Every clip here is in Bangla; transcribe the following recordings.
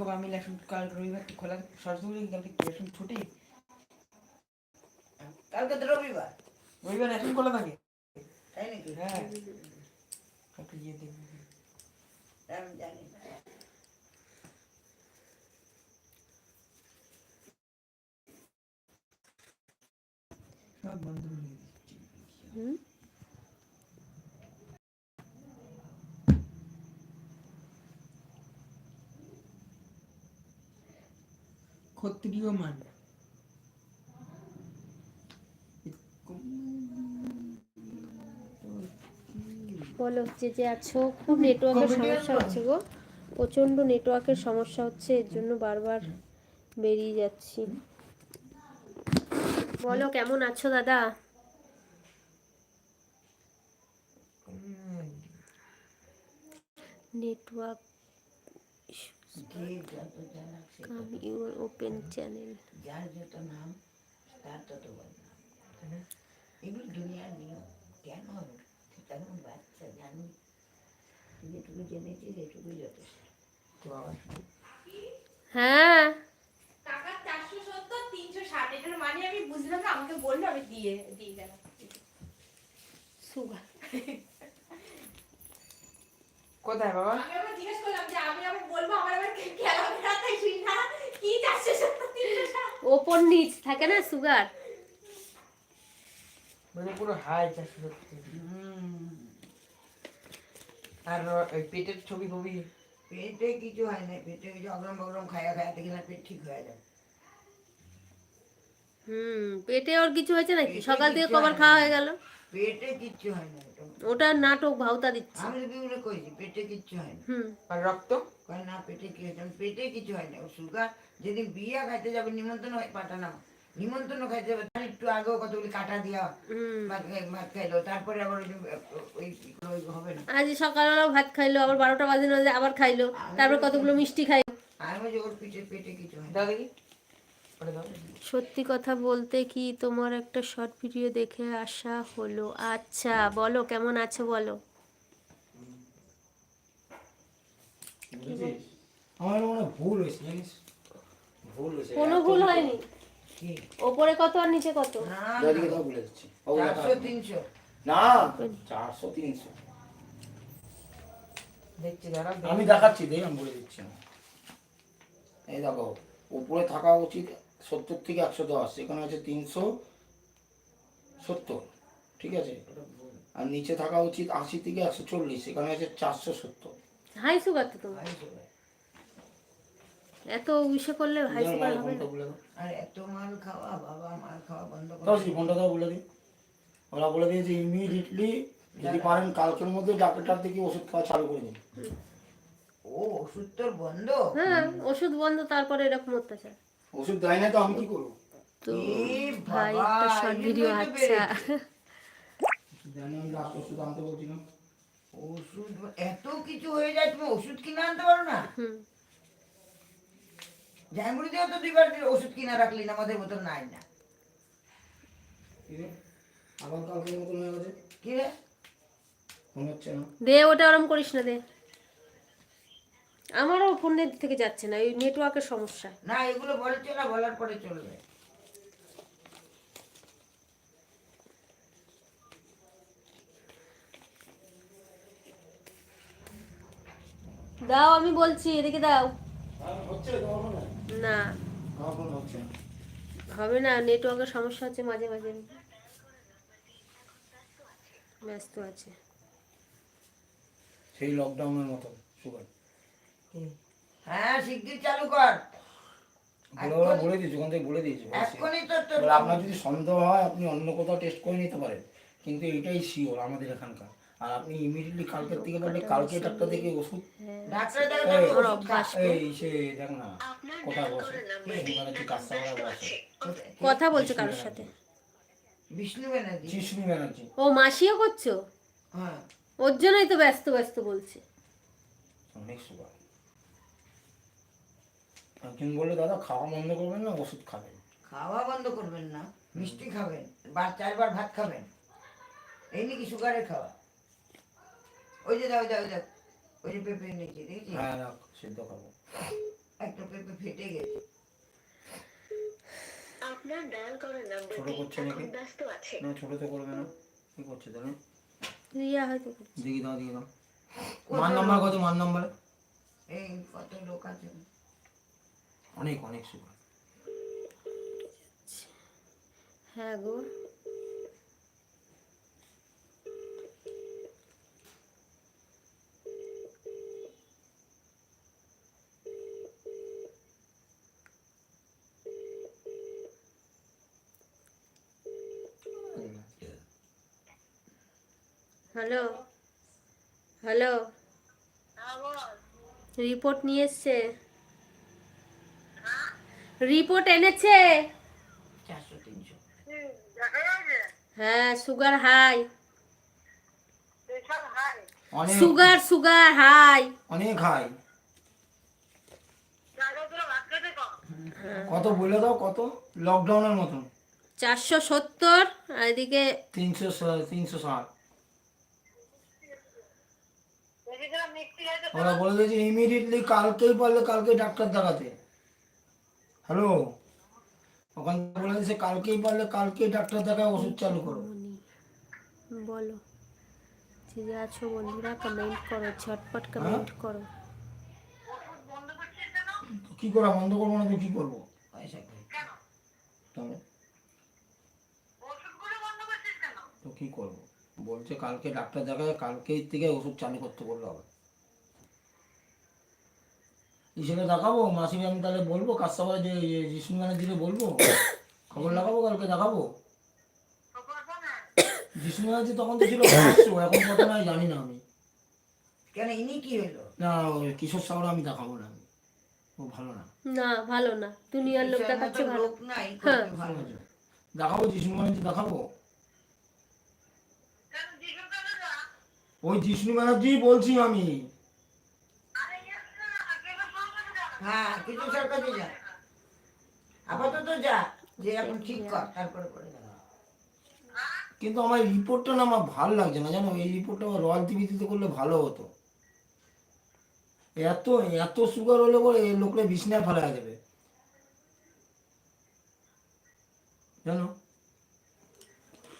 কবে আমি ইলেকশন কাল রবিবার ঠিক খোলা সরস্বতী কালকে ইলেকশন ছুটি। কালকে তো রবিবার। রবিবার ইলেকশন খোলা থাকে? তাই নাকি? হ্যাঁ। কালকে গিয়ে দেখবি। আমি জানি সব বন্ধ করে দিচ্ছি হুম? ক্ষত্রিয় মান? বলো যে যে আছো খুব নেটওয়ার্কের সমস্যা হচ্ছে গো। প্রচণ্ড নেটওয়ার্কের সমস্যা হচ্ছে এর জন্য বারবার বেরিয়ে যাচ্ছি। বলো কেমন আছো দাদা? Network come your open channel যার যত নাম তার তত বদনাম এগুলো দুনিয়ার নিয়ম কেন হবে? তেমন বাচ্চা জানি। যেটুকু জেনেছি সেটুকু যথেষ্ট। তো আবার হ্যাঁ। টাকা চারশো সত্তর তিনশো ষাট এটার মানে আমি বুঝলাম না আমাকে বলল আমি দিয়ে দিয়ে গেলাম। সুগার। কোথায় বাবা আমি জিজ্ঞেস করলাম যে আমি বলব আমার ওপর নিচ থাকে না সুগার? মানে পুরো হাই চারশো আর পেটের ছবি ফবি পেটে কিছু হয় না পেটে যে অগরম বগরম খায়া খায়া থেকে না পেট ঠিক হয়ে যায়। হুম পেটে ওর কিছু হয়েছে নাকি? সকাল থেকে কবার খাওয়া হয়ে গেল? পেটে কিচ্ছু হয় না ওটা। নাটক ভাওতা দিচ্ছে। আমি বিউলে কইছি পেটে কিচ্ছু হয় না। হুম। আর রক্ত? কয় না পেটে কি আমি পেটে কিছু হয় না। সুগার যেদিন বিয়া খাইতে যাবে নিমন্ত্রণ হয় পাঠানো নিমন্ত্রণ খাইতে যাবে তার একটু আগেও কতগুলি কাটা দিয়া হুম। ভাত ভাত খাইলো তারপরে আবার ওই যে, হবে না। আজ সকালবেলাও ভাত খাইলো আবার বারোটা বাজে না যে আবার খাইলো তারপর কতগুলো মিষ্টি খাইলো আমি বলছি ওর পিঠে পেটে কিছু হয় দাও সত্যি কথা বলতে কি তোমার একটা শর্ট ভিডিও দেখে আসা হলো। আচ্ছা বলো কেমন আছো বলো? আমার মনে ভুল হয়েছে জানিস? ভুল হয়েছে কোনো ভুল হয়নি? ওপরে কত আর নিচে কত? না দাদিকে না দেখছি দাঁড়া আমি দেখাচ্ছি দেখ আমি বলে দিচ্ছি। এই দেখো উপরে থাকা উচিত সত্তর থেকে একশো দশ সেখানে আছে তিনশো সত্তর ঠিক আছে? আর নিচে থাকা উচিত আশি থেকে একশো চল্লিশ সেখানে আছে চারশো সত্তর। হাই সুগার তো তোমার। এত ইসে করলে হাই সুগার হবে আর এত মাল খাওয়া বাবা মাল খাওয়া বন্ধ করে। ফোনটা দাও বলে দিই। ওরা বলে দিয়েছে ইমিডিয়েটলি যদি পারেন কালকের মধ্যে ডাক্তার থেকে ওষুধ খাওয়া চালু করে দিন। ও ওষুধ তোর বন্ধ? হ্যাঁ ওষুধ বন্ধ তারপরে এরকম অত্যাচার। ওষুধ দেয় না তো আমি কি করব? তো ভাই একটা শর্ট ভিডিও আচ্ছা। বেড়েছে। জানি আমি ডাক্তার ওষুধ আনতে বলছিলাম। ওষুধ এত কিছু হয়ে যায় তুমি ওষুধ কিনে আনতে পারো না? হুম। জাইমুড়িতেও তো দুইবার ওষুধ কিনা রাখলি না আমাদের মতন নাই না। আবার কালকের মতন হয়ে গেছে? কি রে? না। দে ওটা ওরম করিস না দে। আমারও ফোনের থেকে যাচ্ছে না এই নেটওয়ার্কের সমস্যা। না এগুলো বলছে না বলার পরে চলবে। দাও আমি বলছি এদিকে দাও। হচ্ছে না। হবে না নেটওয়ার্কের সমস্যা হচ্ছে মাঝে মাঝে। ব্যস্ত আছে। সেই লকডাউনের মতো সুগার। হ্যাঁ শিগগির চালু কর। বলে দিয়েছে ওখান থেকে বলে দিয়েছে এক্ষুনি তো তোর আপনার যদি সন্দেহ হয় আপনি অন্য কোথাও টেস্ট করে নিতে পারেন। কিন্তু এটাই শিওর আমাদের এখানকার। আর আপনি ইমিডিয়েটলি কালকের থেকে পারলে কালকে ডাক্তার থেকে ওষুধ ডাক্তার দেখো এই, সে দেখ না কোথায় বসে ওখানে কি বসে কথা বলছে কারোর সাথে? বিষ্ণু ব্যানার্জি। জিষ্ণু ব্যানার্জি। ও মাসিও করছ? হ্যাঁ। ওর জন্যই তো ব্যস্ত ব্যস্ত বলছে। অনেক সুগার একজন বলল দাদা খাওয়া বন্ধ করবেন না ওষুধ খাবেন। খাওয়া বন্ধ করবেন না মিষ্টি খাবেন বার চারবার ভাত খাবেন। এই নাকি সুগারের খাওয়া? ওই যে দাও দাও দাও ওই যে পেঁপে নিয়েছি দেখেছি হ্যাঁ রাখ সিদ্ধ খাব। একটা পেঁপে ফেটে গেছে। আপনার ডায়াল আছে। না ছোট তো করবে না। কি করছে তাহলে রিয়া হয়তো দেখি দাও দেখি দাও। মান নাম্বার কত মান নাম্বার? এই কত লোক আছে? অনেক অনেক সুগার হ্যাঁ গো। Hello hello. রিপোর্ট নিয়ে এসছে। রিপোর্ট এনেছে? হ্যাঁ sugar high. Sugar sugar high. অনেক হাই। কত বলে দাও কত? লকডাউনের মতন। চারশো সত্তর এদিকে তিনশো তিনশো ষাট। ওরা বলে দিয়েছে ইমিডিয়েটলি কালকেই পারলে কালকে ডাক্তার দেখাতে। হ্যালো? ওখান থেকে বলে দিয়েছে কালকেই পারলে কালকেই ডাক্তার দেখায় ওষুধ চালু করো। বলো। যে যে আছো বন্ধুরা কমেন্ট করো ঝটপট কমেন্ট করো। তো কি করা বন্ধ করব না তো কি করব? পয়সা করে তাহলে? তো কি করব? বলছে কালকে ডাক্তার দেখায় কালকেই থেকে ওষুধ চালু করতে বলল আবার। ইসেকে দেখাবো? মাসিকে আমি তাহলে বলব কার সবাই যে জিষ্ণু গানের দিকে বলব? খবর লাগাবো কালকে দেখাবো? জিষ্ণু গানের তখন তো ছিল এখন কত নাই জানি না আমি। কেন ইনি কি হলো? না ওই কিশোর সাগর আমি দেখাবো না আমি। ও ভালো না। না ভালো না। দুনিয়ার লোক দেখাচ্ছে ভালো। লোক নাই হ্যাঁ। ভালো। দেখাবো জিষ্ণু গানের দেখাবো? ওই জিষ্ণু ব্যানার্জি বলছি আমি। হ্যাঁ কিছু সরকার যা? আপাতত যা যে এখন ঠিক কর তারপরে করে কিন্তু আমার রিপোর্টটা না আমার ভালো লাগছে না জানো? এই রিপোর্টটা আমার রয়্যাল টিভিতে করলে ভালো হতো। এত এত সুগার হলে পরে এই লোকরা বিছনায় ফেলা দেবে জানো?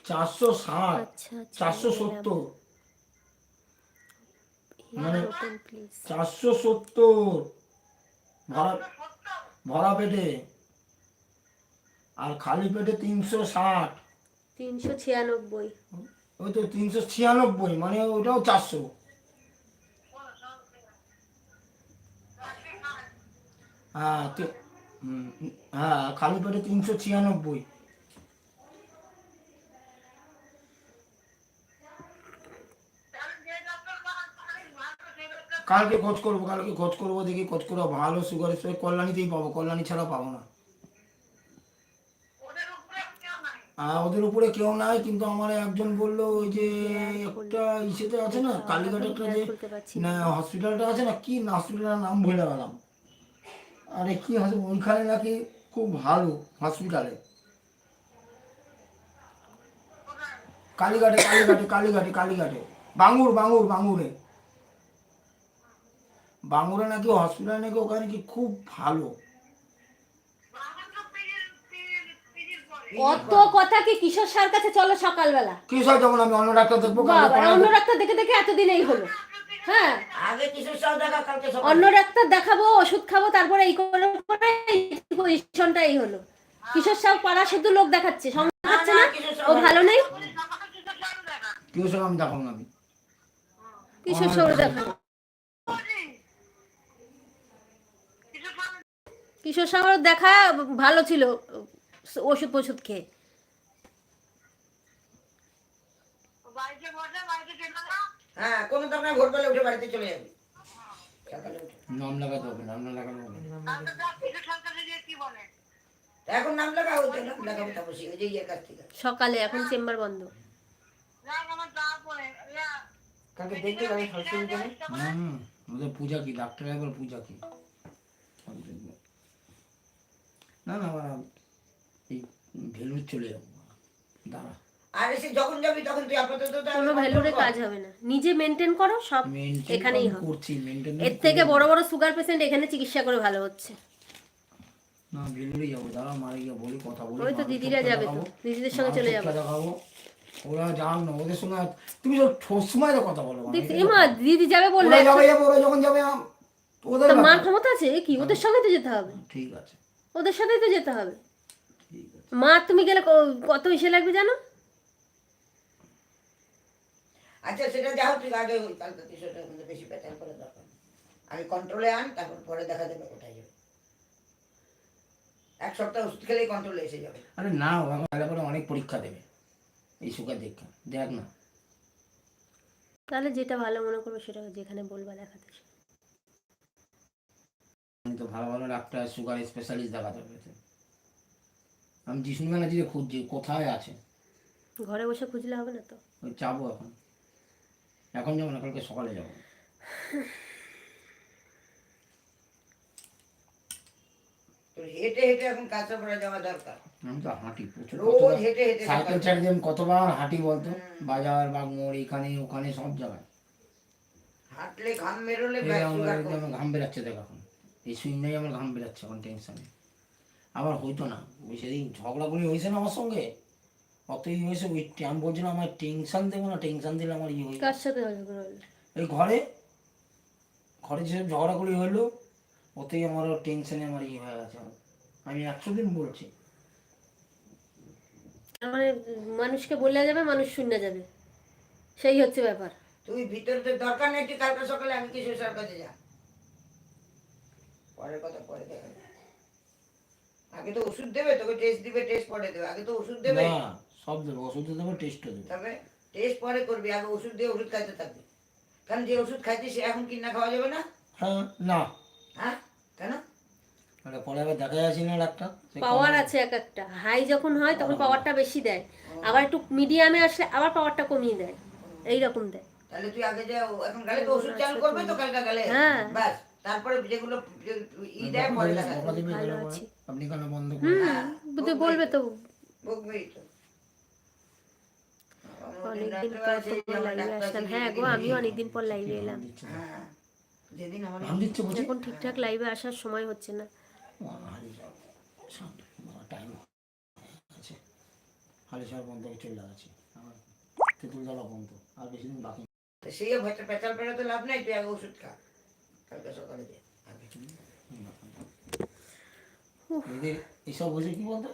চারশো ষাট আচ্ছা আচ্ছা চারশো সত্তর। মানে- চারশো সত্তর। ভরা ভরা পেটে। আর খালি পেটে তিনশো ষাট। তিনশো ছিয়ানব্বই। ওই তো তিনশো ছিয়ানব্বই মানে ওটাও চারশো। হ্যাঁ হ্যাঁ খালি পেটে তিনশো ছিয়ানব্বই। কালকে খোঁজ করব কালকে খোঁজ করব দেখি খোঁজ করব ভালো সুগার স্প্রে কল্যাণীতেই পাবো কল্যাণী ছাড়া পাবো না। ওদের উপরে কেউ নাই। কিন্তু আমার একজন বলল ওই যে একটা ইসেতে আছে না কালীঘাটে একটা যে না হসপিটালটা আছে না কি হসপিটালের নাম ভুলে গেলাম। আরে কি ওইখানে নাকি খুব ভালো হসপিটালে। কালীঘাটে কালীঘাটে কালীঘাটে কালীঘাটে। বাঙুর বাঙুর বাঙুরে বাঙুরে নাকি হসপিটাল নাকি ওখানে কি খুব ভালো? কত কথা কি কিশোর স্যার কাছে চলো সকালবেলা। কি সব যেমন আমি অন্য ডাক্তার দেখব অন্য ডাক্তার দেখে দেখে এতদিন এই হলো। হ্যাঁ। আগে কিছু সব দেখা কালকে অন্য ডাক্তার দেখাবো ওষুধ খাব তারপরে এই এই পজিশনটা এই হলো। কিশোর সাহেব পাড়া শুধু লোক দেখাচ্ছে না ও ভালো নেই? সব আমি দেখাবো না। আমি কিশোর সাহেব দেখা কিশোর সাহেব দেখা ভালো ছিল ওষুধ ওষুধ খেয়ে। হ্যাঁ কোনো দরকার ভোরবেলা উঠে বাড়িতে চলে যাবি। সকালে নাম লাগাতে হবে নাম না লাগানো হবে। না। তা এখন নাম লাগা নাম লাগাবো তারপর ওই যে ইয়ের কাছ থেকে। সকালে এখন চেম্বার বন্ধ। দেখতে যাবে পূজা কি ডাক্তার একবার পূজা কি। না না আবার এই ভেলুর চলে যাব। দাঁড়া। আর এসে যখন যাবি তখন তুই আপাতত কোনো ভ্যালুরে কাজ হবে না। নিজে মেনটেন করো সব এখানেই হবে। করছি মেনটেন এর থেকে বড় বড় সুগার পেশেন্ট এখানে চিকিৎসা করে ভালো হচ্ছে। না যাব দাঁড়া মারে গিয়ে বলি কথা বলি ওই তো দিদিরা যাবে তো। দিদিদের সঙ্গে চলে যাবে। দেখাবো। ওরা যান না ওদের সঙ্গে তুমি তো সবসময় তো কথা বলো মা। দেখছি এটা দিদি যাবে বললে যাবে যাবে ওরা যখন যাবে ওদের মার ক্ষমতা আছে? কি? ওদের সঙ্গে তো যেতে হবে। ঠিক আছে। ওদের সাথেই তো যেতে হবে। মা তুমি গেলে কত ইসে লাগবে জানো? আচ্ছা সেটা যা হোক তুই আগে ওই কালকে মধ্যে বেশি পেঁচাল করে দরকার। আমি কন্ট্রোলে আন তারপর পরে দেখা যাবে কোথায় যাবে। এক সপ্তাহ ওষুধ খেলেই কন্ট্রোলে এসে যাবে। আরে না ও এখন আলাদা অনেক পরীক্ষা দেবে। এই সুগার দীক্ষা দেখ না। তাহলে যেটা ভালো মনে করবে সেটা যেখানে বলবা দেখাতে তো ভালো ভালো ডাক্তার সুগার স্পেশালিস্ট দেখাতে হবে। আমি জিসুন ব্যানার্জিকে খুঁজছি কোথায় আছে? ঘরে বসে খুঁজলে হবে না তো? ওই যাব এখন। এখন যাব না কালকে সকালে যাব। হেঁটে হেঁটে এখন কাঁচাপাড়া যাওয়া দরকার। আমি তো হাঁটি প্রচুর রোজ হেঁটে হেঁটে সাইকেল কতবার হাঁটি বলতো? বাজার বাগমোড় এখানে ওখানে সব জায়গায়। হাঁটলে ঘাম বেরোলে। ঘাম বেরাচ্ছে দেখ এখন। এই সুইংটাই আমার ঘাম বেরাচ্ছে এখন টেনশনে আবার হইতো না। ওই সেদিন ঝগড়াগুলি হয়েছে না আমার সঙ্গে? অতই হয়েছে ওই আমি বলছিলাম আমার টেনশন দেবো না টেনশন দিলে আমার ইয়ে হয়ে কার সাথে এই ঘরে। ঘরে যেসব ঝগড়াগুলি হইল ওতেই আমার টেনশনে আমার ইয়ে হয়ে গেছে আমি একশো দিন বলছি। তার মানে মানুষকে বললে যাবে মানুষ শুনে যাবে। সেই হচ্ছে ব্যাপার। তুই ভিতরে দরকার নেই তুই কালকে সকালে আমি কিশোর স্যার কাছে যা পরের কথা পরে দেখা আগে তো ওষুধ দেবে তোকে টেস্ট দিবে টেস্ট পরে দেবে। আগে তো ওষুধ দেবে। না সব দেবো ওষুধ দেবো টেস্টও দেবো। তবে টেস্ট পরে করবি আগে ওষুধ দিয়ে ওষুধ খাইতে থাকবি। কারণ যে ওষুধ খাইছে সে এখন কিনা খাওয়া যাবে না? হ্যাঁ না। হ্যাঁ? কেন? পরে আবার দেখা যাচ্ছে না ডাক্তার। পাওয়ার আছে এক একটা। হাই যখন হয় তখন পাওয়ারটা বেশি দেয়। আবার একটু মিডিয়ামে আসলে আবার পাওয়ারটা কমিয়ে দেয়। এই রকম দেয়। তাহলে তুই আগে যা এখন গেলে তো ওষুধ চালু করবে তো কালকে গেলে? হ্যাঁ। ব্যাস তারপরে যেগুলো ই দেয় পরে আছি। আপনি কেন বন্ধ করবেন হ্যাঁ, তুই বলবে তো। বকবেই তো। অনেকদিন পর তোমার লাইভে আসলাম। হ্যাঁ গো আমিও অনেকদিন পর লাইভে এলাম। হ্যাঁ যেদিন আমার এখন ঠিকঠাক লাইভে আসার সময় হচ্ছে না। টাইম আছে। হালি সাহেব বন্ধ চলে যাচ্ছি আমার তেঁতুল জলা বন্ধ আর বেশি দিন বাকি সেই ভয়টা পেঁচাল পেড়াতে লাভ নাই তুই আগে ওষুধ খা। কালকে সকালে দে আগে। এদের এইসব হয়েছে কি বলতো?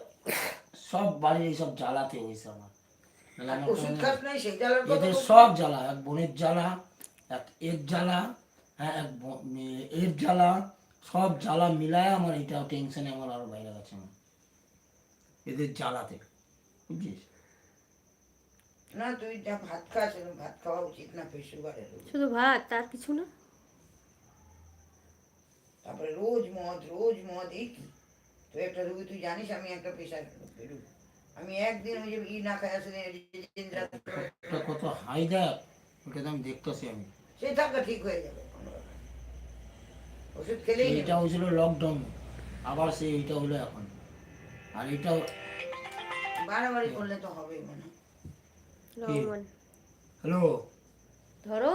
সব বাড়ির এইসব জ্বালাতে হয়েছে আমার। এদের সব জ্বালা এক বোনের জ্বালা এক এর জ্বালা হ্যাঁ এক এর জ্বালা সব জ্বালা মিলায় আমার এটা টেনশনে আমার আরও বাইরে গেছে আমার। এদের জ্বালাতে বুঝছিস? না তুই যা ভাত এরকম ভাত খাওয়া উচিত না শুধু ভাত তার কিছু না? তারপরে রোজ মদ রোজ মদ এই কি? তুই একটা রোগী তুই জানিস আমি একটা পেশার রোগী। আমি একদিন ওই যে ই না খাই আসলে কত হাই দেয় ওটা তো আমি দেখতেছি আমি। সে থাকা ঠিক হয়ে যাবে। ওষুধ খেলেই এটা হয়েছিল লকডাউন আবার সে এইটা হলো এখন। আর এটাও বাড়াবাড়ি করলে তো হবেই মনে হয়। হ্যালো? ধরো।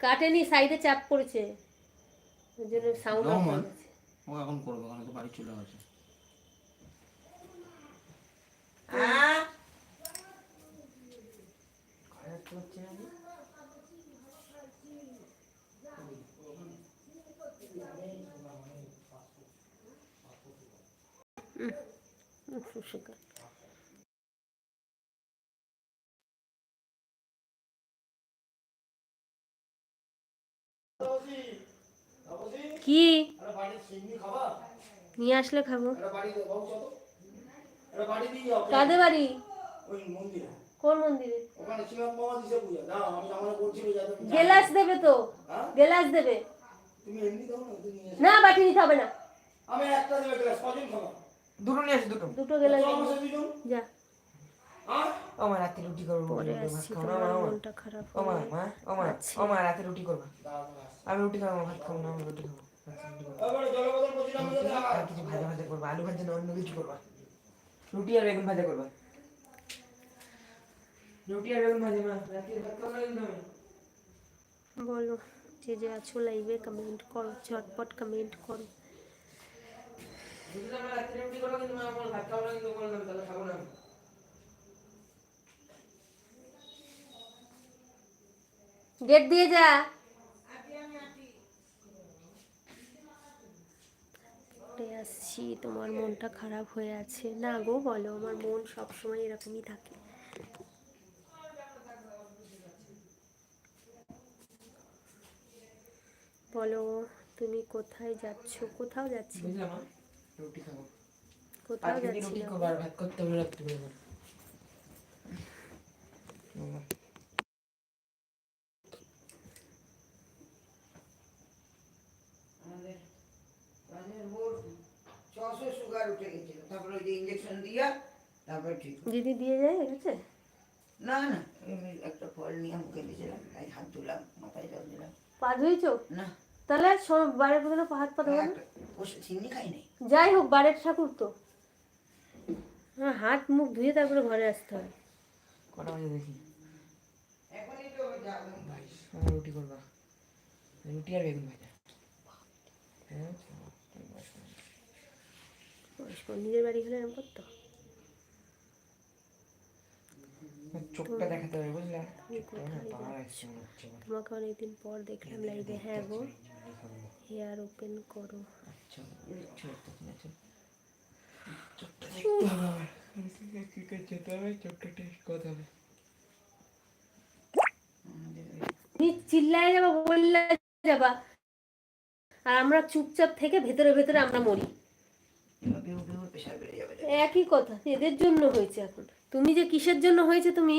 কাটেনি সাইডে চাপ পড়েছে ওই জন্য সাউন্ড অফ হয়ে গেছে ও এখন করব কারণ তো বাড়ি চলে গেছে হ্যাঁ কি? নিয়ে আসলে খাব। কাদের বাড়ি? কোন মন্দিরে? আমার গেলাস দেবে তো। হ্যাঁ? গেলাস দেবে। তুমি এমনি দাও না বাটি নিতে হবে না। আমি একটা দেবে গ্লাস কজন খাব? দুটো নিয়ে আসি দুটো। দুটো গেলাস আমার যা। রাতে রুটি করব। পরে আসছি খাব। না মা। ও মা। রাতে রুটি করবা। আমি রুটি খাব ভাত খাব না আমি রুটি খাব। যে। আর কিছু ভাজা ভাজা করবা আলু ভাজা না অন্য কিছু করবা রুটি আর বেগুন ভাজা করবা। রুটি আর বেগুন ভাজা মা রাতে ভাত খাব না কিন্তু বলো যে যে আছো লাইভে কমেন্ট করো ঝটপট কমেন্ট করো। যদি আমরা রাত্রে রুটি করব কিন্তু মা আমার ভাত খাব না কিন্তু বললাম তাহলে খাব না আমি। গেট দিয়ে যা উঠে আসছি তোমার মনটা খারাপ হয়ে আছে। না গো বলো আমার মন সবসময় এরকমই থাকে। বলো তুমি কোথায় যাচ্ছ? কোথাও যাচ্ছি কোথাও যাচ্ছি রুটি না খাব আর ভাত করতে হবে রাত্রে বেলা আমাদের আমাদের ওর ছশো সুগার উঠে গেছিল তারপরে ওই যে ইঞ্জেকশন দিয়া তারপরে ঠিক হলো। দিদি দিয়ে যায় গেছে না না একটা ফল নিয়ে মুখে দিয়েছিলাম তাই হাত ধুলাম মাথায় জল দিলাম। পা ধুয়েছো? না। তাহলে সব- বাড়ির প্রতি হাত পা একটা বসে চিনি খাই নাই? যাই হোক বাড়ির ঠাকুর তো। হ্যাঁ হাত মুখ ধুয়ে তারপরে ঘরে আসতে হয়। কটা বাজে দেখি? এখনই তো যাব। বাইশ রুটি করবা। রুটি আর বেগুন ভাজা। হ্যাঁ নিজের বাড়ি হলে এরকম করতো? চোখটা দেখাতে হবে বুঝলে? আমার। তোমাকে অনেকদিন পর দেখলাম লাইভে হ্যাঁ গো হেয়ার ওপেন করো। আচ্ছা চিল্লায় যাবা বললে যাবা। আর আমরা চুপচাপ থেকে ভেতরে ভেতরে আমরা মরি। একই কথা এদের জন্য হয়েছে এখন। তুমি যে কিসের জন্য হয়েছে তুমি?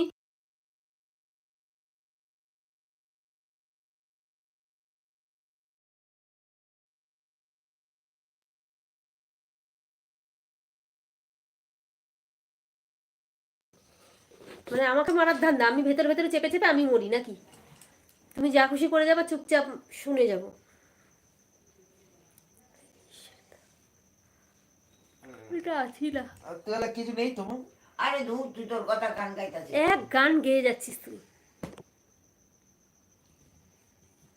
মানে আমাকে মারার ধান্দা আমি ভেতরে ভেতরে চেপে চেপে আমি মরি নাকি? তুমি যা খুশি করে যাবা চুপচাপ শুনে যাব। এটা আছি না তাহলে কিছু নেই তো আরে ধূর তুই তোর কথা গাইতাছে এক গান গেয়ে যাচ্ছিস তুই।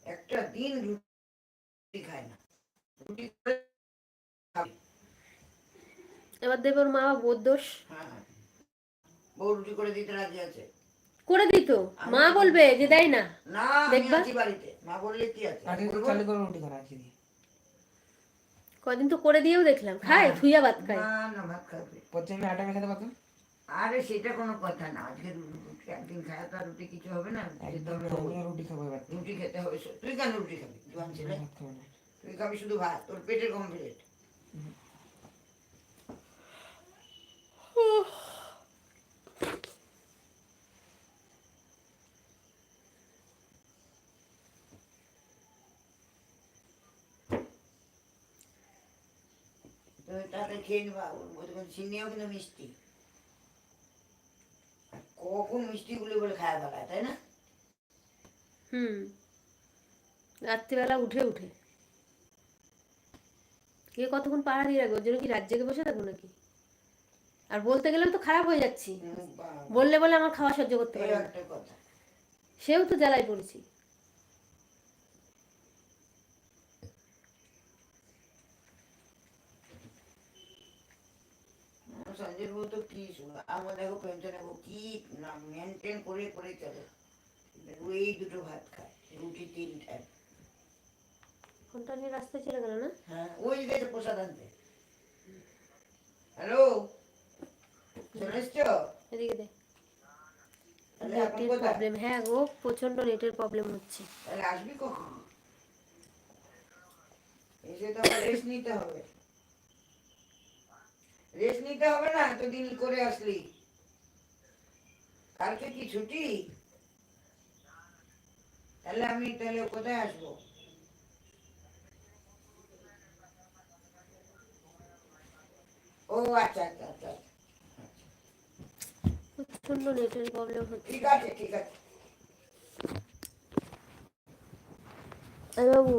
একটা দিন রুটি খায় না। রুটি করে। এবার দেবে ওর মা বোধ দোষ। হ্যাঁ বউ রুটি করে দিতে রাজি আছে। করে দিত মা বলবে যে দেয় না। না দেখবা? বাড়িতে। মা বললে কি আছে? করে রুটি আজকে দিয়ে কদিন তো করে দিয়েও দেখলাম। খায় থুইয়া ভাত খায়। না না ভাত খাবে। প্রথমে আটা মেখাতে পারতো আরে সেটা কোনো কথা না। আজকে রুটি একদিন খায় তো আর রুটি কিছু হবে না। খেতে হবে রুটি খাব রুটি খেতে হবে। তুই কেন রুটি খাবি? জোয়ান ছেলে খাব না। তুই খাবি শুধু ভাত। তোর পেটের কমপ্লিট তাহলে খেয়ে নিবা। ওর মধ্যে চিনিও কিন্তু মিষ্টি। কখন মিষ্টি গুলো বলে খাওয়া ফেলায় তাই না? হুম। রাত্রিবেলা উঠে উঠে। কে কতক্ষণ পাহাড় দিয়ে রাখবে? ওর জন্য কি রাত জেগে বসে থাকব নাকি? আর বলতে গেলেও তো খারাপ হয়ে যাচ্ছি। বললে বলে আমার খাওয়া সহ্য করতে পারে সেও তো জ্বালায় পড়েছি। আমার সঞ্জয়ের বউ তো কি আমার দেখো পেনশন দেখো কি না মেনটেন করে করে চলে। ওই দুটো ভাত খায় রুটি তিন টাইম ফোনটা নিয়ে রাস্তায় চলে গেল না? হ্যাঁ ওই গেছে প্রসাদ আনতে। হ্যালো? চলে এদিকে দে নেটের প্রবলেম হ্যাঁ গো প্রচণ্ড নেটের প্রবলেম হচ্ছে। তাহলে আসবি কখন? এসে তো রেস্ট নিতে হবে। রেস্ট নিতে হবে না এতদিন করে আসলি। কালকে কি ছুটি? তাহলে আমি তাহলে কোথায় আসব? ও আচ্ছা আচ্ছা আচ্ছা প্রচণ্ড নেটের প্রবলেম হচ্ছে। ঠিক আছে ঠিক আছে। বাবু